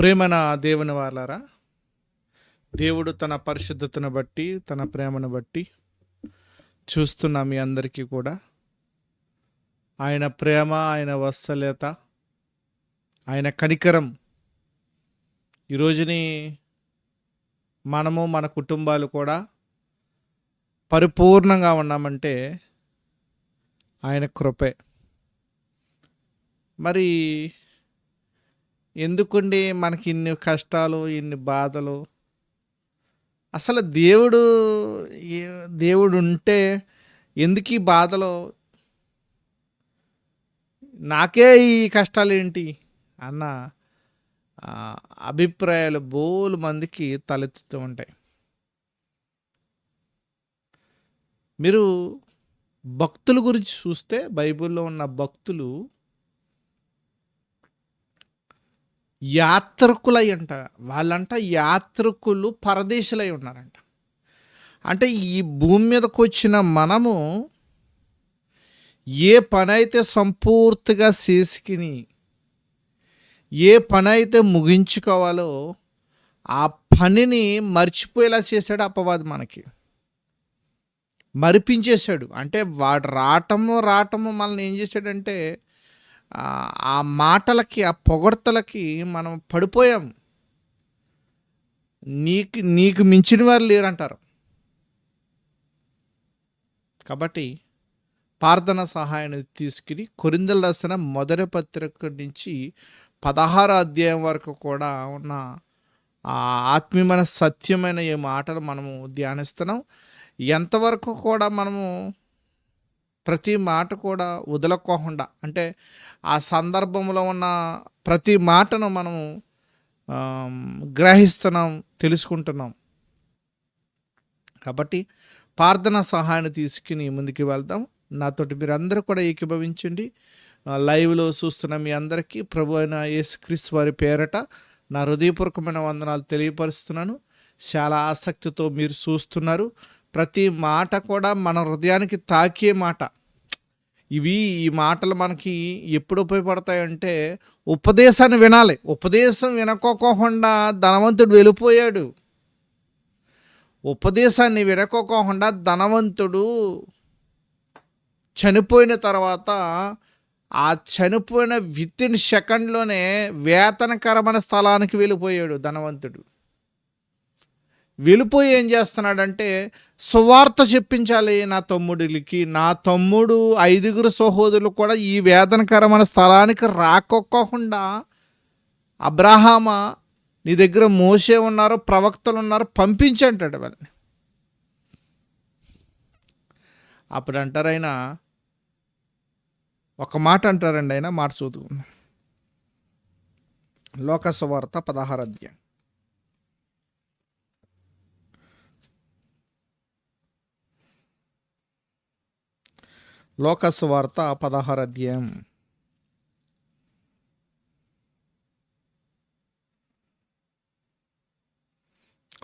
ప్రేమన దేవుని వాళ్ళారా దేవుడు తన పరిశుద్ధతను బట్టి తన ప్రేమను బట్టి చూస్తున్న మీ అందరికీ కూడా ఆయన ప్రేమ ఆయన వత్సలేత ఆయన కనికరం ఈ రోజుని మనము మన కుటుంబాలు కూడా పరిపూర్ణంగా ఉన్నామంటే ఆయన కృపే. మరి ఎందుకండి మనకి ఇన్ని కష్టాలు ఇన్ని బాధలు? అసలు దేవుడు దేవుడు ఉంటే ఎందుకు ఈ బాధలు? నాకే ఈ కష్టాలు ఏంటి అన్న అభిప్రాయాలు బోలు మందికి తలెత్తుతూ ఉంటాయి. మీరు భక్తుల గురించి చూస్తే బైబిల్లో ఉన్న భక్తులు యాత్రికులై అంట వాళ్ళంట యాత్రికులు పరదేశులై ఉన్నారంట. అంటే ఈ భూమి మీదకు వచ్చిన మనము ఏ పని అయితే సంపూర్తిగా చేసుకుని ఏ పని అయితే ముగించుకోవాలో ఆ పనిని మర్చిపోయేలా చేశాడు అపవాది మనకి. మరిపించేశాడు. అంటే వాడు రావటము రావటము మనల్ని ఏం చేశాడంటే ఆ మాటలకి ఆ పొగడ్తలకి మనం పడిపోయాం. నీకు నీకు మించిన వారు లేరంటారు. కాబట్టి ప్రార్థన సహాయాన్ని తీసుకుని కొరిందల రాసిన మొదటి పత్రిక నుంచి పదహారు అధ్యాయం వరకు కూడా ఉన్న ఆ ఆత్మీయమైన సత్యమైన ఈ మాటలు మనము ధ్యానిస్తున్నాం. ఎంతవరకు కూడా మనము ప్రతి మాట కూడా వదలకోకుండా అంటే ఆ సందర్భంలో ఉన్న ప్రతి మాటను మనము గ్రహిస్తున్నాం తెలుసుకుంటున్నాం. కాబట్టి ప్రార్థన సహాయాన్ని తీసుకుని ముందుకు వెళ్దాం. నాతోటి మీరు అందరూ కూడా ఏకీభవించండి. లైవ్లో చూస్తున్న మీ అందరికీ ప్రభు అయిన యేసుక్రీస్తు వారి పేరట నా హృదయపూర్వకమైన వందనాలు తెలియపరుస్తున్నాను. చాలా ఆసక్తితో మీరు చూస్తున్నారు. ప్రతి మాట కూడా మన హృదయానికి తాకే మాట. ఇవి ఈ మాటలు మనకి ఎప్పుడు ఉపయోగపడతాయంటే ఉపదేశాన్ని వినాలి. ఉపదేశం వినకోకుండా ధనవంతుడు వెళ్ళిపోయాడు. ఉపదేశాన్ని వినకోకుండా ధనవంతుడు చనిపోయిన తర్వాత ఆ చనిపోయిన విత్ ఇన్ సెకండ్లోనే వేతనకరమైన స్థలానికి వెళ్ళిపోయాడు ధనవంతుడు. వెళ్ళిపోయి ఏం చేస్తున్నాడంటే సువార్త చెప్పించాలి నా తమ్ముడికి. నా తమ్ముడు ఐదుగురు సహోదరులు కూడా ఈ వేదనకరమైన స్థలానికి రాకొక్కకుండా అబ్రహామ నీ దగ్గర మోసే ఉన్నారు ప్రవక్తలు ఉన్నారు పంపించంటాడు వాళ్ళని అప్పుడు అంటారైనా ఒక మాట అంటారండి ఆయన మాట చదువుకుందాం లోకసువార్త పదహారు అధ్యాయం. లోకసువార్త పదహారు అధ్యాయం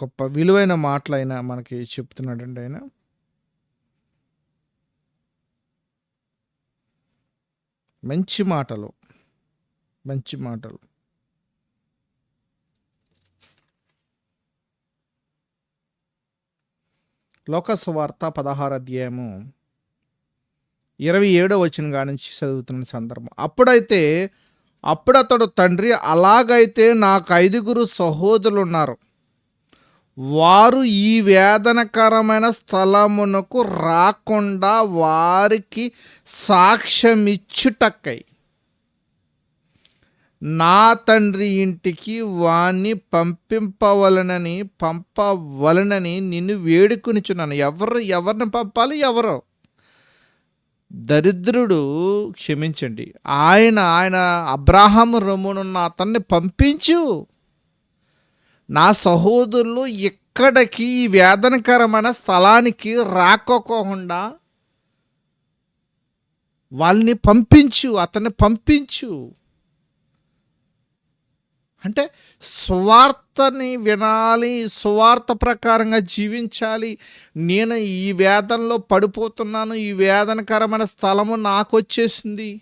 గొప్ప విలువైన మాటలైన మనకి చెప్తున్నాడండి ఆయన. మంచి మాటలు మంచి మాటలు. లోకసువార్త పదహారు అధ్యాయము ఇరవై ఏడో వచ్చిన కాడి నుంచి చదువుతున్న సందర్భం. అప్పుడైతే అప్పుడు అతడు తండ్రి అలాగైతే నాకు ఐదుగురు సహోదరులు ఉన్నారు వారు ఈ వేదనకరమైన స్థలమునకు రాకుండా వారికి సాక్ష్యమిచ్చుటక్కై నా తండ్రి ఇంటికి వాణ్ణి పంపింపవలనని పంపవలనని నిన్ను వేడుకునిచున్నాను. ఎవరు ఎవరిని పంపాలి? ఎవరు? దరిద్రుడు క్షమించండి. ఆయన ఆయన అబ్రాహం రొమ్మునున్న అతన్ని పంపించు. నా సహోదరులు ఇక్కడికి ఈ వేదనకరమైన స్థలానికి రాకోకుండా వాళ్ళని పంపించు అతన్ని పంపించు. అంటే సువార్తని వినాలి సువార్త ప్రకారంగా జీవించాలి. నేను ఈ వేదనలో పడిపోతున్నాను. ఈ వేదనకరమైన స్థలము నాకు వచ్చేసింది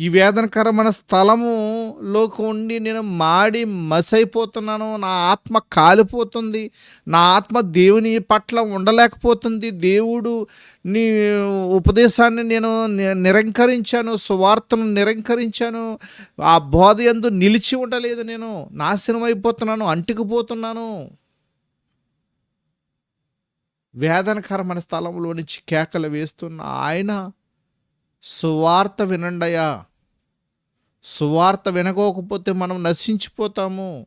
ఈ వేదనకరమైన స్థలము లోకి ఉండి నేను మాడి మసైపోతున్నాను. నా ఆత్మ కాలిపోతుంది. నా ఆత్మ దేవుని పట్ల ఉండలేకపోతుంది. దేవుడు నీ ఉపదేశాన్ని నేను నిరంకరించాను. సువార్తను నిరంకరించాను. ఆ బోధ ఎందు నిలిచి ఉండలేదు నేను. నాశనం అయిపోతున్నాను. అంటుకుపోతున్నాను. వేదనకరమైన స్థలంలో నుంచి కేకలు వేస్తున్న ఆయన సువార్త వినండయా సువార్త వినకోకపోతే మనం నశించిపోతాము.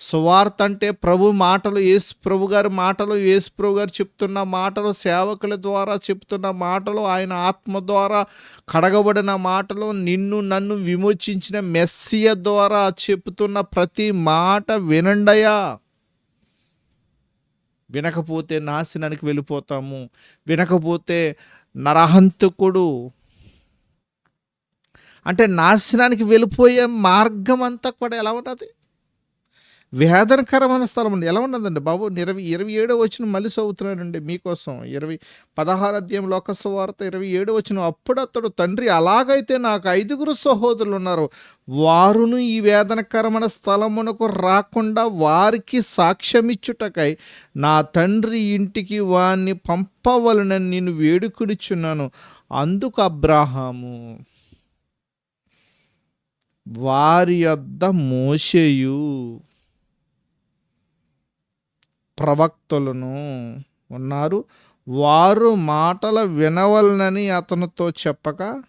సువార్త అంటే ప్రభు మాటలు యేసు ప్రభు గారి మాటలు యేసు ప్రభు గారు చెప్తున్న మాటలు సేవకుల ద్వారా చెప్తున్న మాటలు ఆయన ఆత్మ ద్వారా కడగబడిన మాటలు నిన్ను నన్ను విమోచించిన మెస్సియ ద్వారా చెప్తున్న ప్రతి మాట వినండయా వినకపోతే నాశనానికి వెళ్ళిపోతాము. వినకపోతే నరహంతకుడు అంటే నాశనానికి వెళ్ళిపోయే మార్గం అంతా కూడా ఎలా ఉన్నది వేదనకరమైన స్థలం అండి ఎలా ఉన్నదండి బాబు? ఇరవై ఇరవై ఏడో వచ్చిన మళ్ళీ చదువుతున్నాడండి మీకోసం. ఇరవై పదహారు అధ్యాయం లోకస్వ వార్త ఇరవై ఏడో వచ్చిన అప్పుడు అతడు తండ్రి అలాగైతే నాకు ఐదుగురు సహోదరులు ఉన్నారు. వారును ఈ వేదనకరమైన స్థలమునకు రాకుండా వారికి సాక్ష్యమిచ్చుటకై నా తండ్రి ఇంటికి వాణ్ణి పంపవలనని నేను వేడుకునిచున్నాను. అందుకు అబ్రాహాము వారి యొద్ద మోషేయు ప్రవక్తలను ఉన్నారు. వారు మాటలు వినవలనని అతనితో చెప్పగా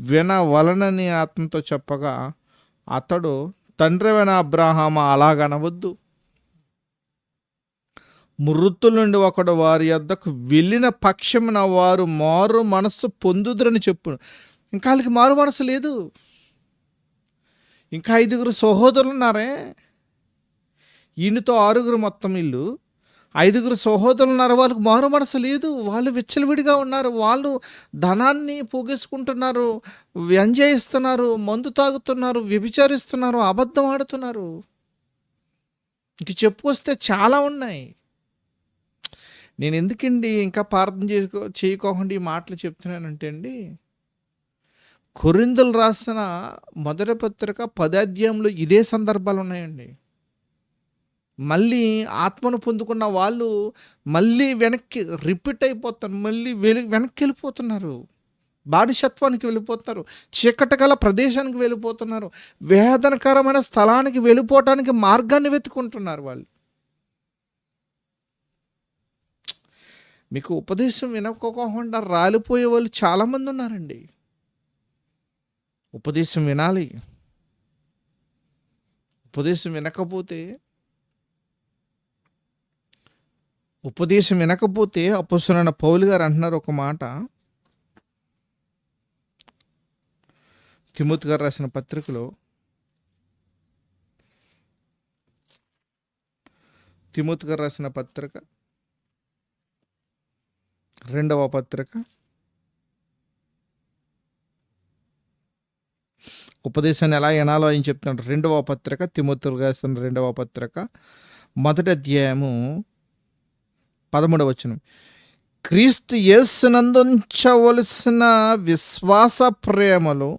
వినవలనని అతనితో చెప్పగా అతడు తండ్రివైన అబ్రాహామ అలాగనవద్దు. మృతుల నుండి ఒకడు వారి యొద్దకు వెళ్ళిన పక్షమున వారు మారు మనస్సు పొందుదురని చెప్పు ఇంకా వాళ్ళకి మారు మనసు లేదు. ఇంకా ఐదుగురు సహోదరులు ఉన్నారే ఈయనతో ఆరుగురు మొత్తం ఇల్లు. ఐదుగురు సహోదరులు ఉన్నారు వాళ్ళకి మారు మనసు లేదు. వాళ్ళు విచ్చలవిడిగా ఉన్నారు. వాళ్ళు ధనాన్ని పోగేసుకుంటున్నారు వ్యంజయిస్తున్నారు మందు తాగుతున్నారు వ్యభిచారిస్తున్నారు అబద్ధం ఆడుతున్నారు. ఇంక చెప్పుకొస్తే చాలా ఉన్నాయి. నేను ఎందుకండి ఇంకా ప్రార్థన చేసుకో చేయకోకుండా ఈ మాటలు చెప్తున్నానంటే అండి కొరిందులు రాసిన మొదటి పత్రిక పదాధ్యాయంలో ఇదే సందర్భాలు ఉన్నాయండి. మళ్ళీ ఆత్మను పొందుకున్న వాళ్ళు మళ్ళీ వెనక్కి రిపీట్ అయిపోతారు మళ్ళీ వెలి వెనక్కి వెళ్ళిపోతున్నారు. బానిసత్వానికి వెళ్ళిపోతున్నారు చీకటి గల ప్రదేశానికి వెళ్ళిపోతున్నారు వేదనకరమైన స్థలానికి వెళ్ళిపోవటానికి మార్గాన్ని వెతుకుంటున్నారు వాళ్ళు. మీకు ఉపదేశం వినకోకుండా రాలిపోయే వాళ్ళు చాలామంది ఉన్నారండి. ఉపదేశం వినాలి. ఉపదేశం వినకపోతే ఉపదేశం వినకపోతే అపస్తున్న పౌలు గారు అంటున్నారు ఒక మాట. తిమోతి గారు రాసిన పత్రికలో తిమోతి గారు రాసిన పత్రిక రెండవ పత్రిక ఉపదేశాన్ని ఎలా వినాలో ఆయన చెప్తున్నాడు రెండవ పత్రిక తిమ్మతులు రాసిన రెండవ పత్రిక మొదటి అధ్యాయము పదమూడవ వచనం. క్రీస్తు యేసునందుంచవలసిన విశ్వాస ప్రేమలు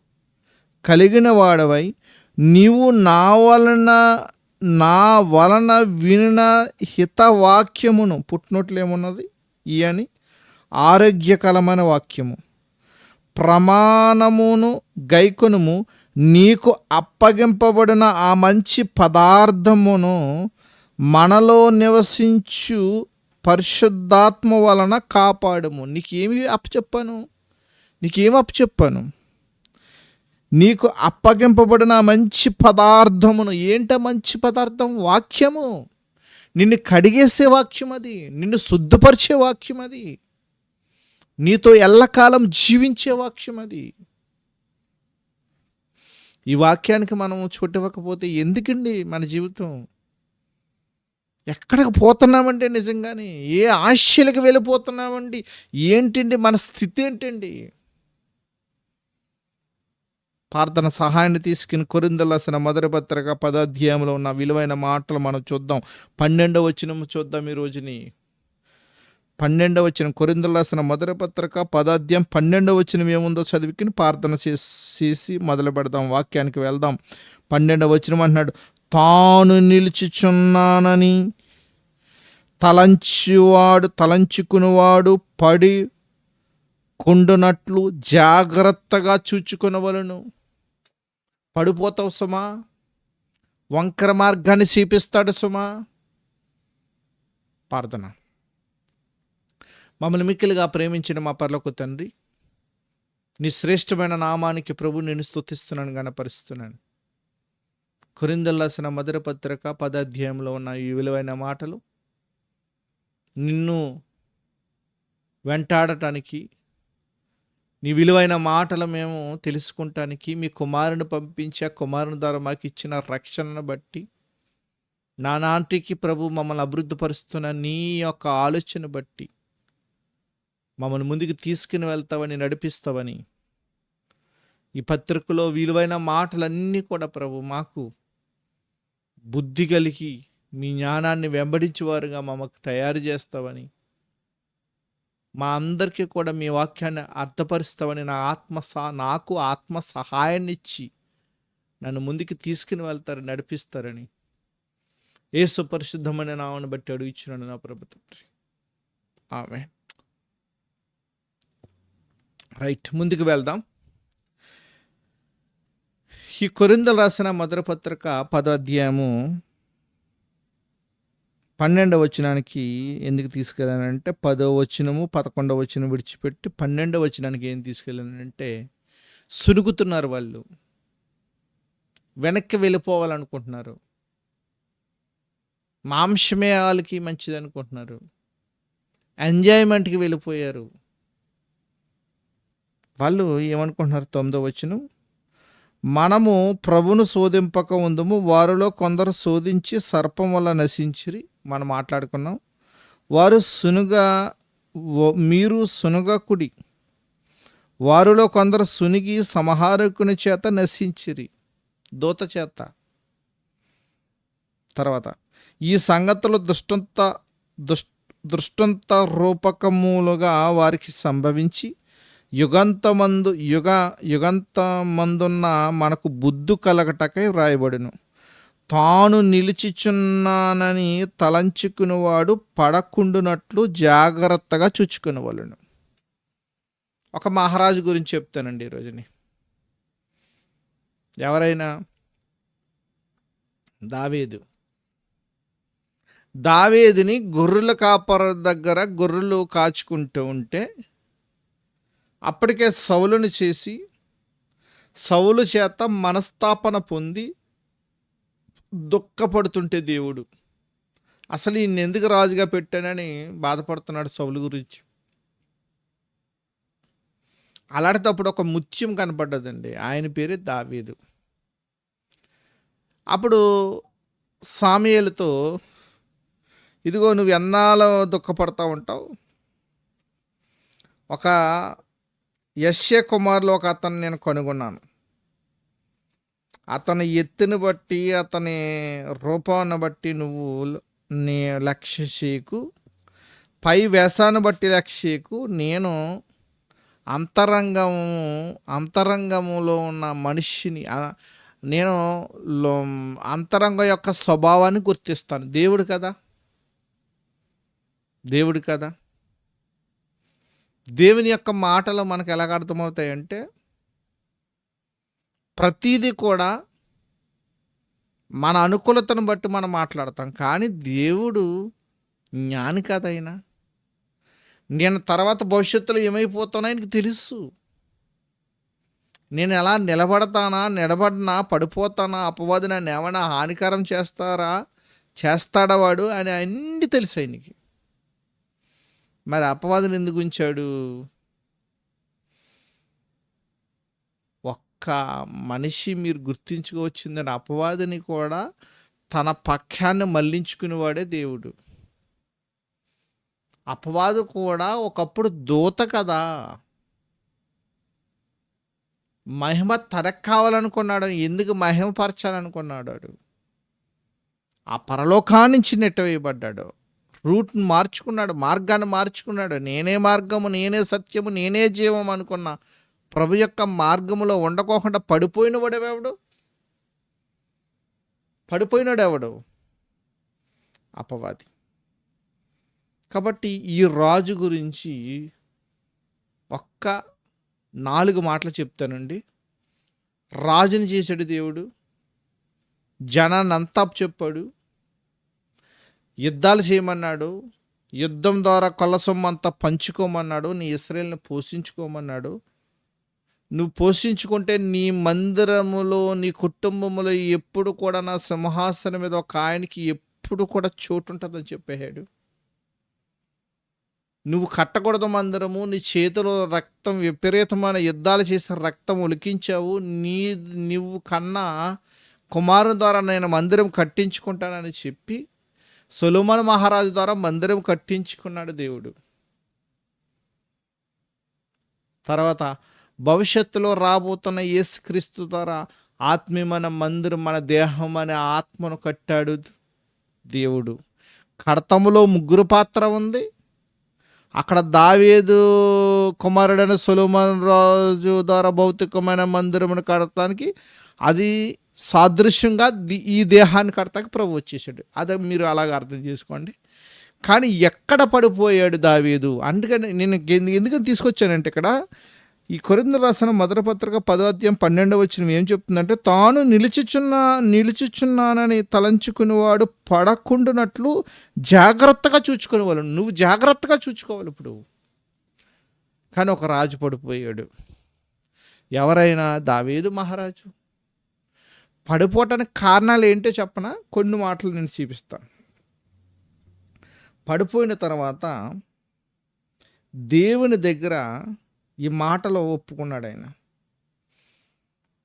కలిగిన వాడవై నీవు నా వలన నా వలన వినిన హితవాక్యమును పుట్టినట్లు ఏమున్నది ఈ అని ఆరోగ్యకరమైన వాక్యము. ప్రమాణమును గైకొనుము నీకు అప్పగింపబడిన ఆ మంచి పదార్థమును మనలో నివసించు పరిశుద్ధాత్మ వలన కాపాడము. నీకేమి అప్పచెప్పాను? నీకేమి అప్పచెప్పాను? నీకు అప్పగింపబడిన మంచి పదార్థమును ఏంట మంచి పదార్థం? వాక్యము. నిన్ను కడిగేసే వాక్యం అది నిన్ను శుద్ధపరిచే వాక్యం అది నీతో ఎల్లకాలం జీవించే వాక్యం అది. ఈ వాక్యానికి మనం చుట్టవకపోతే ఎందుకండి మన జీవితం? ఎక్కడికి పోతున్నామంటే నిజంగానే? ఏ ఆశలకు వెళ్ళిపోతున్నామండి? ఏంటండి మన స్థితి ఏంటండి? ప్రార్థన సహాయాన్ని తీసుకుని కొరిందలసిన మొదటి పత్రిక పదాధ్యాయంలో ఉన్న విలువైన మాటలు మనం చూద్దాం. పన్నెండవ వచ్చిన చూద్దాం ఈ రోజుని. పన్నెండవ వచ్చిన కొరిందలసిన మొదటి పత్రిక పదాధ్యాయం పన్నెండవ వచ్చిన ఏముందో చదివికి ప్రార్థన చేసి చేసి మొదలు పెడదాం వాక్యానికి వెళ్దాం. పన్నెండవ వచ్చిన అంటున్నాడు తాను నిలిచిచున్నానని తలంచివాడు తలంచుకునివాడు పడి కొండునట్లు జాగ్రత్తగా చూచుకునవలను. పడిపోతావు సుమా. వంకర మార్గాన్ని చూపిస్తాడు సుమా. ప్రార్థన. మమ్మల్ని మిక్కిలిగా ప్రేమించిన మా పర్లకు తండ్రి నీ శ్రేష్టమైన నామానికి ప్రభు నేను స్థుతిస్తున్నాను గనపరుస్తున్నాను కొరిందల్లాసిన మధుర పత్రిక పదాధ్యాయంలో ఉన్న ఈ విలువైన మాటలు నిన్ను వెంటాడటానికి నీ విలువైన మాటలు మేము తెలుసుకుంటానికి మీ కుమారుని పంపించి ఆ కుమారుని ద్వారా మాకు ఇచ్చిన రక్షణను బట్టి నా నాటికి ప్రభు మమ్మల్ని అభివృద్ధిపరుస్తున్న నీ యొక్క ఆలోచన బట్టి మమ్మల్ని ముందుకు తీసుకుని వెళ్తావని నడిపిస్తావని. ఈ పత్రికలో విలువైన మాటలన్నీ కూడా ప్రభు మాకు బుద్ధి కలిగి మీ జ్ఞానాన్ని వెంబడించేవారుగా మమ్మకు తయారు చేస్తావని. మా అందరికీ కూడా మీ వాక్యాన్ని అర్థపరుస్తావని నా ఆత్మ సహా నాకు ఆత్మ సహాయాన్ని ఇచ్చి నన్ను ముందుకు తీసుకుని వెళ్తారు నడిపిస్తారని. ఏ సుపరిశుద్ధమైన నామను బట్టి అడుగుచున్నాను నా ప్రభు తండ్రి. ఆమె రైట్ ముందుకు వెళ్దాం. ఈ కొరిందలు రాసిన మొదటి పత్రిక పదో పన్నెండవ వచనానికి ఎందుకు తీసుకెళ్ళానంటే పదో వచనము పదకొండవ వచనం విడిచిపెట్టి పన్నెండవ వచనానికి ఏం తీసుకెళ్ళానంటే సునుగుతున్నారు వాళ్ళు. వెనక్కి వెళ్ళిపోవాలనుకుంటున్నారు. మాంసమే వాళ్ళకి మంచిది అనుకుంటున్నారు ఎంజాయ్మెంట్కి వెళ్ళిపోయారు. వాళ్ళు ఏమనుకుంటున్నారు? తొమ్మిదో వచ్చిన మనము ప్రభును శోధింపక ఉందము వారిలో కొందరు శోధించి సర్పం వల్ల నశించిరి. మనం మాట్లాడుకున్నాం. వారు సునుగా మీరు సునుగకుడి వారిలో కొందరు సునిగి సంహారకుని చేత నశించిరి. దూత చేత. తర్వాత ఈ సంగతులు దృష్టంత దుష్ దృష్టంత రూపకములుగా వారికి సంభవించి యుగంతమందు యుగ యుగంతమందున్న మనకు బుద్ధు కలగటకై వ్రాయబడును. తాను నిలిచిచున్నానని తలంచుకునివాడు పడకుండునట్లు జాగ్రత్తగా చూచుకునవలను. ఒక మహారాజు గురించి చెప్తానండి ఈరోజుని ఎవరైనా దావేదు. దావేదిని గొర్రెల కాపర దగ్గర గొర్రెలు కాచుకుంటూ ఉంటే అప్పటికే సౌలుని చేసి సౌలు చేత మనస్తాపన పొంది దుఃఖపడుతుంటే దేవుడు అసలు ఈయన ఎందుకు రాజుగా పెట్టానని బాధపడుతున్నాడు సౌలు గురించి. అలాంటప్పుడు ఒక ముత్యం కనపడ్డదండి ఆయన పేరే దావీదు. అప్పుడు సామియలతో ఇదిగో నువ్వు ఎన్నాళ్ళ దుఃఖపడతా ఉంటావు ఒక యశ్య కుమార్లో ఒక అతను నేను కనుగొన్నాను. అతని ఎత్తుని బట్టి అతని రూపాన్ని బట్టి నువ్వు నీ లక్ష్య చేయకు పై వేసాన్ని బట్టి లక్ష్యకు నేను అంతరంగము అంతరంగములో ఉన్న మనిషిని నేను అంతరంగం యొక్క స్వభావాన్ని గుర్తిస్తాను. దేవుడు కదా? దేవుడు కదా? దేవుని యొక్క మాటలు మనకు ఎలాగ అర్థమవుతాయంటే ప్రతీది కూడా మన అనుకూలతను బట్టి మనం మాట్లాడతాం. కానీ దేవుడు జ్ఞాని కదైనా నేను తర్వాత భవిష్యత్తులో ఏమైపోతానో ఆయనకి తెలుసు. నేను ఎలా నిలబడతానా నిలబడినా పడిపోతానా అపవాది నన్ను ఏమైనా హానికరం చేస్తారా చేస్తాడా వాడు అని అన్నీ తెలుసు ఆయనకి. మరి అపవాదులు ఎందుకు ఉంచాడు? ఒక్క మనిషి మీరు గుర్తించుకోవచ్చిందని అపవాదిని కూడా తన పక్షాన్ని మళ్ళించుకునేవాడే దేవుడు. అపవాదు కూడా ఒకప్పుడు దూత కదా. మహిమ తనకు కావాలనుకున్నాడు ఎందుకు మహిమపరచాలనుకున్నాడు వాడు? ఆ పరలోకాన్నించి నెట్టవేయబడ్డాడు. రూట్ని మార్చుకున్నాడు మార్గాన్ని మార్చుకున్నాడు. నేనే మార్గము నేనే సత్యము నేనే జీవం అనుకున్న ప్రభు యొక్క మార్గములో ఉండకోకుండా పడిపోయిన వాడెవడు? పడిపోయినాడెవడు? అపవాది. కాబట్టి ఈ రాజు గురించి ఒక్క నాలుగు మాటలు చెప్తానండి. రాజుని చేశాడు దేవుడు. జనాన్ని అంతా చెప్పాడు. యుద్ధాలు చేయమన్నాడు. యుద్ధం ద్వారా కొల్ల పంచుకోమన్నాడు. నీ ఇస్రాయల్ని పోషించుకోమన్నాడు. నువ్వు పోషించుకుంటే నీ మందిరములో నీ కుటుంబములో ఎప్పుడు కూడా నా సింహాసనం మీద ఒక ఆయనకి ఎప్పుడు కూడా చోటు ఉంటుందని చెప్పాడు నువ్వు కట్టకూడదు మందిరము నీ చేతిలో రక్తం విపరీతమైన యుద్ధాలు చేసిన రక్తం ఒలికించావు. నీ నువ్వు కన్నా కుమారుని ద్వారా నేను మందిరం కట్టించుకుంటానని చెప్పి సొలోమన్ మహారాజు ద్వారా మందిరం కట్టించుకున్నాడు దేవుడు. తర్వాత భవిష్యత్తులో రాబోతున్న యేసుక్రీస్తు ద్వారా ఆత్మీయమైన మందిరం మన దేహం అనే ఆత్మను కట్టాడు దేవుడు. కడతములో ముగ్గురు పాత్ర ఉంది. అక్కడ దావేదు కుమారుడైన సొలోమన్ రాజు ద్వారా భౌతికమైన మందిరమును కడటానికి అది సాదృశ్యంగా ఈ దేహాన్ని కడతానికి ప్రభు వచ్చేసాడు. అది మీరు అలాగ అర్థం చేసుకోండి. కానీ ఎక్కడ పడిపోయాడు దావీదు? అందుకని నేను ఎందుకని తీసుకొచ్చానంటే ఇక్కడ ఈ కొరింద రాసిన మొదటి పత్రిక పదో అధ్యాయం పన్నెండవ వచ్చిన ఏం చెప్తుందంటే తాను నిలిచిచున్నా నిలుచుచున్నానని తలంచుకునేవాడు పడకుండునట్లు జాగ్రత్తగా చూచుకునేవాళ్ళు. నువ్వు జాగ్రత్తగా చూసుకోవాలి ఇప్పుడు. కానీ ఒక రాజు పడిపోయాడు. ఎవరైనా దావేదు మహారాజు? పడిపోవటానికి కారణాలు ఏంటో చెప్పన? కొన్ని మాటలు నేను చూపిస్తాను. పడిపోయిన తర్వాత దేవుని దగ్గర ఈ మాటలో ఒప్పుకున్నాడు ఆయన.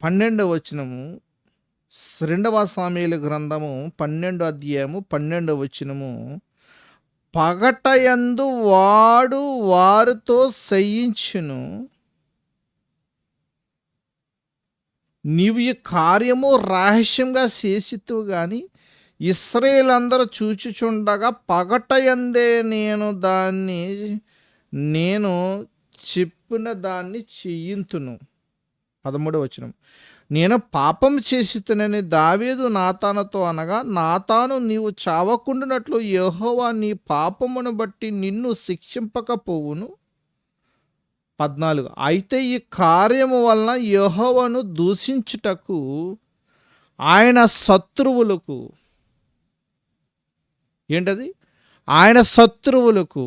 పన్నెండవ వచనము రెండవ సామీల గ్రంథము పన్నెండు అధ్యాయము పన్నెండవ వచనము పగటయందు వాడు వారితో సయించును నీవు ఈ కార్యము రహస్యంగా చేసిత్తువు కానీ ఇస్రాయేల్ అందరూ చూచుచుండగా పగటయందే నేను దాన్ని నేను చెప్పిన దాన్ని చెయ్యింతును పదమూడవ వచనం. నేను పాపం చేసితనని దావేదు నాతానతో అనగా నాతాను నీవు చావకుండునట్లు యహోవా నీ పాపమును బట్టి నిన్ను శిక్షింపకపోవును పద్నాలుగు. అయితే ఈ కార్యము వలన యహోవను దూషించుటకు ఆయన శత్రువులకు ఏంటది? ఆయన శత్రువులకు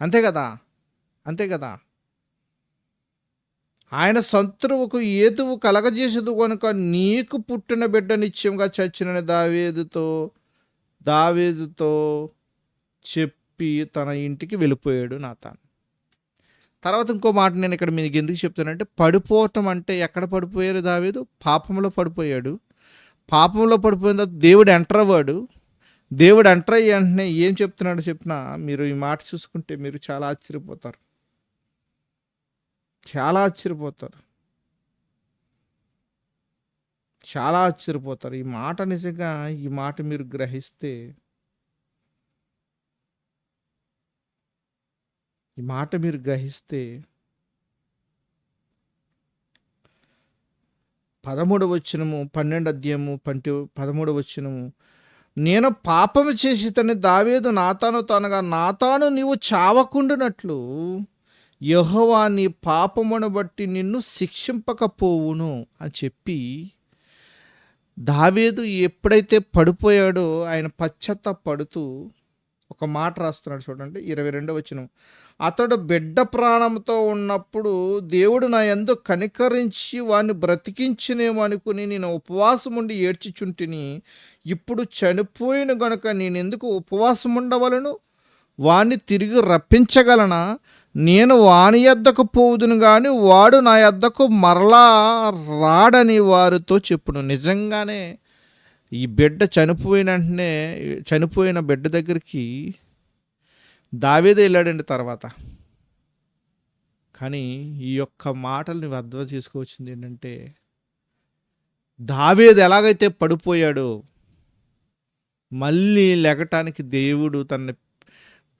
అంతే కదా? అంతే కదా? ఆయన శత్రువుకు ఏతువు కలగజేసదు కనుక నీకు పుట్టిన బిడ్డ నిత్యంగా చచ్చినని దావేదుతో దావేదుతో చెప్పు. తన ఇంటికి వెళ్ళిపోయాడు నాతాను. తర్వాత ఇంకో మాట నేను ఇక్కడ మీకు ఎందుకు చెప్తానంటే పడిపోవటం అంటే ఎక్కడ పడిపోయారు దావేదు? పాపంలో పడిపోయాడు. పాపంలో పడిపోయిన తర్వాత దేవుడు ఎంటర్ అవ్వాడు. దేవుడు ఎంటర్ అయ్యి వెంటనే ఏం చెప్తున్నాడు చెప్పినా? మీరు ఈ మాట చూసుకుంటే మీరు చాలా ఆశ్చర్యపోతారు. చాలా ఆశ్చర్యపోతారు. చాలా ఆశ్చర్యపోతారు. ఈ మాట నిజంగా ఈ మాట మీరు గ్రహిస్తే ఈ మాట మీరు గ్రహిస్తే పదమూడవ వచ్చినము పన్నెండు అధ్యాయము పంటి పదమూడవ వచ్చినము నేను పాపము చేసి తన దావేదు నాతాను తనగా నాతాను నీవు చావకుండునట్లు యహోవా నీ పాపమును బట్టి నిన్ను శిక్షింపకపోవును అని చెప్పి దావేదు ఎప్పుడైతే పడిపోయాడో ఆయన పశ్చాత్తాపడుతూ ఒక మాట రాస్తున్నాడు చూడండి ఇరవై రెండో వచనం. అతడు బిడ్డ ప్రాణంతో ఉన్నప్పుడు దేవుడు నా ఎందు కనికరించి వాడిని బ్రతికించినేమో అనుకుని నేను ఉపవాసం ఉండి ఏడ్చిచుంటిని ఇప్పుడు చనిపోయిన గనుక నేను ఎందుకు ఉపవాసం ఉండవలను? వాణ్ణి తిరిగి రప్పించగలనా? నేను వాని యొద్దకు పోవుదును గాని వాడు నా యొద్దకు మరలా రాడని వారితో చెప్పును. నిజంగానే ఈ బిడ్డ చనిపోయిన వెంటనే చనిపోయిన బిడ్డ దగ్గరికి దావేది వెళ్ళాడండి తర్వాత. కానీ ఈ యొక్క మాటలు నువ్వు అర్థం చేసుకోవచ్చింది ఏంటంటే దావేది ఎలాగైతే పడిపోయాడో మళ్ళీ లెగటానికి దేవుడు తన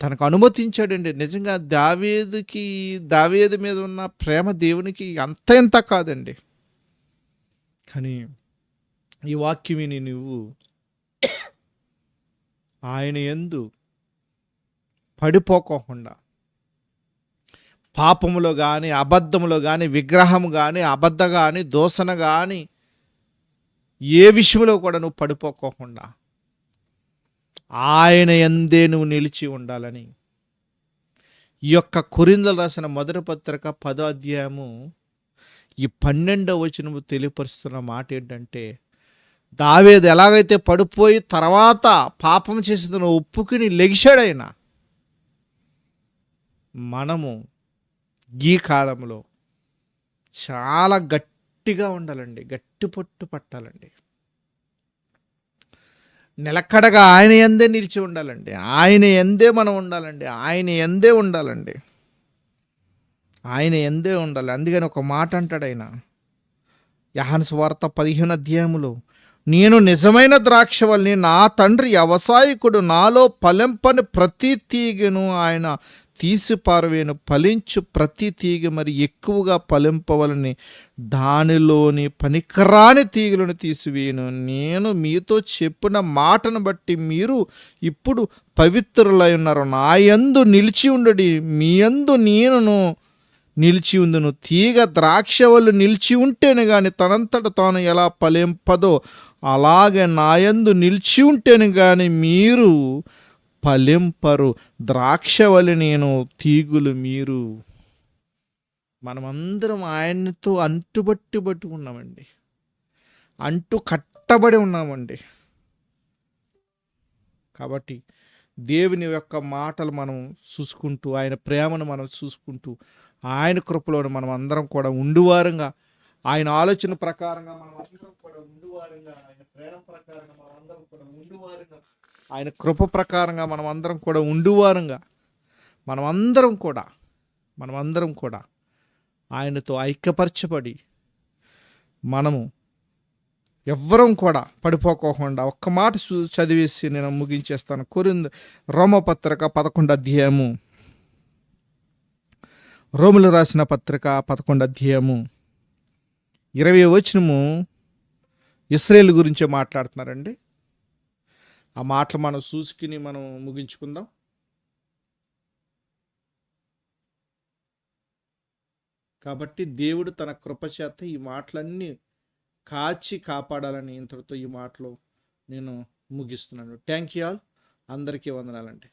తనకు అనుమతించాడండి. నిజంగా దావేదుకి దావేది మీద ఉన్న ప్రేమ దేవునికి అంత ఎంత కాదండి. కానీ ఈ వాక్యమిని నువ్వు. ఆయన ఎందు పడిపోకోకుండా పాపములో కానీ అబద్ధములో కానీ విగ్రహము కానీ అబద్ధ కానీ దోషణ కానీ ఏ విషయంలో కూడా నువ్వు పడిపోకోకుండా ఆయన ఎందే నువ్వు నిలిచి ఉండాలని. ఈ యొక్క కొరిందలు రాసిన మొదటి పత్రిక పదో అధ్యాయము ఈ పన్నెండవ వచనము తెలియపరుస్తున్న మాట ఏంటంటే దావేది ఎలాగైతే పడిపోయి తర్వాత పాపం చేసిన ఒప్పుకుని లెగిశాడైనా మనము ఈ కాలంలో చాలా గట్టిగా ఉండాలండి గట్టి పొట్టు పట్టాలండి. నిలకడగా ఆయన ఎందే నిలిచి ఉండాలండి ఆయన ఎందే మనం ఉండాలండి ఆయన ఎందే ఉండాలండి. ఆయన ఎందే ఉండాలి. అందుకని ఒక మాట అంటాడు ఆయన. యహన్స్ వార్త పదిహేను అధ్యాయములో నేను నిజమైన ద్రాక్షవల్ని నా తండ్రి వ్యవసాయకుడు నాలో ఫలింపని ప్రతి తీగను ఆయన తీసి పారవేను ఫలించు ప్రతి తీగ మరి ఎక్కువగా ఫలింపవలని దానిలోని పనికిరాని తీగలను తీసివేయను. నేను మీతో చెప్పిన మాటను బట్టి మీరు ఇప్పుడు పవిత్రులై ఉన్నారు. నా యందు నిలిచి ఉండడి. మీ యందు నేనును నిలిచి ఉందును తీగ ద్రాక్షవల్లు నిలిచి ఉంటేనే గాని తనంతట తాను ఎలా ఫలింపదో అలాగే నాయందు నిలిచి ఉంటేనే గాని మీరు ఫలింపరు. ద్రాక్షవల్లి నేను తీగులు మీరు. మనమందరం ఆయనతో అంటుబట్టి పట్టుకున్నామండి అంటు కట్టబడి ఉన్నామండి. కాబట్టి దేవుని యొక్క మాటలు మనం చూసుకుంటూ ఆయన ప్రేమను మనం చూసుకుంటూ ఆయన కృపలోని మనం అందరం కూడా ఉండువారంగా. ఆయన ఆలోచన ప్రకారంగా మనం అందరం కూడా ఉండువారంగా. ఆయన ప్రేమ ప్రకారంగా మనం అందరం కూడా ఉండువారంగా. ఆయన కృప ప్రకారంగా మనం అందరం కూడా ఉండువారంగా. మనం అందరం కూడా మనం అందరం కూడా ఆయనతో ఐక్యపరచబడి మనము ఎవ్వరం కూడా పడిపోకోకుండా ఒక్క మాట చదివేసి నేను ముగించేస్తాను. కొరింద రోమపత్రిక పదకొండు అధ్యాయము. రోములు రాసిన పత్రిక పదకొండు అధ్యాయము ఇరవై వచనము ఇస్రాయేల్ గురించే మాట్లాడుతున్నారండి. ఆ మాటలు మనం చూసుకుని మనం ముగించుకుందాం. కాబట్టి దేవుడు తన కృపచేత ఈ మాటలన్నీ కాచి కాపాడాలని ఇంతటితో ఈ మాటలు నేను ముగిస్తున్నాను. థ్యాంక్ యూ ఆల్ అందరికీ వందనాలండి.